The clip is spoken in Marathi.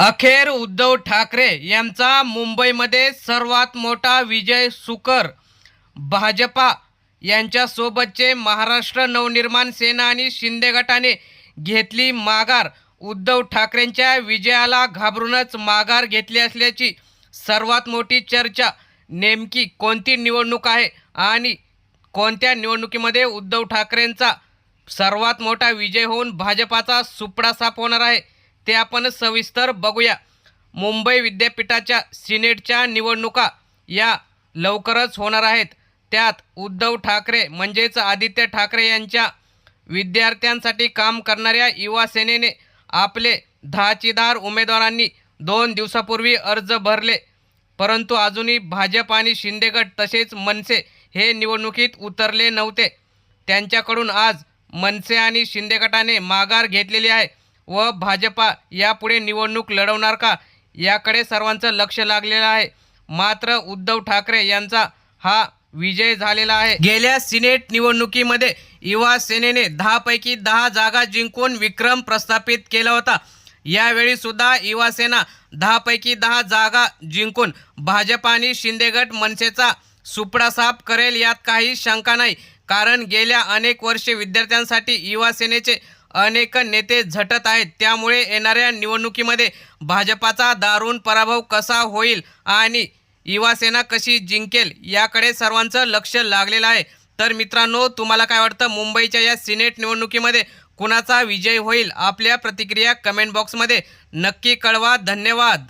अखेर उद्धव ठाकरे यांचा मुंबईमध्ये सर्वात मोठा विजय सुकर. भाजपा यांच्यासोबतचे महाराष्ट्र नवनिर्माण सेना आणि शिंदे गटाने घेतली माघार. उद्धव ठाकरेंच्या विजयाला घाबरूनच माघार घेतली असल्याची सर्वात मोठी चर्चा नेमकी कोणती निवडणूक आहे आणि कोणत्या निवडणुकीमध्ये उद्धव ठाकरेंचा सर्वात मोठा विजय होऊन भाजपाचा सुपडा साप होणार आहे? ते आपण सविस्तर बघूया. मुंबई विद्यापीठाच्या सिनेटच्या निवडणुका या लवकरच होणार आहेत. त्यात उद्धव ठाकरे म्हणजेच आदित्य ठाकरे यांच्या विद्यार्थ्यांसाठी काम करणाऱ्या युवा सेनेने आपले दहाचीदार उमेदवारांनी दोन दिवसापूर्वी अर्ज भरले. परंतु अजूनही भाजप आणि शिंदेगट तसेच मनसे हे निवडणुकीत उतरले नव्हते. त्यांच्याकडून आज मनसे आणि शिंदे गटाने माघार घेतलेली आहे. व भाजपा यापुढे निवडणूक लढवणार का? याकडे सर्वांचं लक्ष लागलेलं आहे. मात्र उद्धव ठाकरे यांचा हा विजय झालेला आहे. गेल्या सिनेट निवडणुकीमध्ये युवा सेनेने दहापैकी दहा जागा जिंकून विक्रम प्रस्थापित केला होता. यावेळी सुद्धा युवा सेना दहापैकी दहा जागा जिंकून भाजप आणि शिंदेगट मनसेचा सुपडा साफ करेल यात काही शंका नाही. कारण गेल्या अनेक वर्षे विद्यार्थ्यांसाठी युवा सेनेचे अनेक नेते झटत आहेत. त्यामुळे येणाऱ्या निवडणुकीमध्ये भाजपाचा दारुण पराभव कसा होईल आणि युवासेना कशी जिंकेल याकडे सर्वांचं लक्ष लागलेलं आहे. तर मित्रांनो तुम्हाला काय वाटतं? मुंबईच्या या सिनेट निवडणुकीमध्ये कुणाचा विजय होईल? आपल्या प्रतिक्रिया कमेंट बॉक्समध्ये नक्की कळवा. धन्यवाद.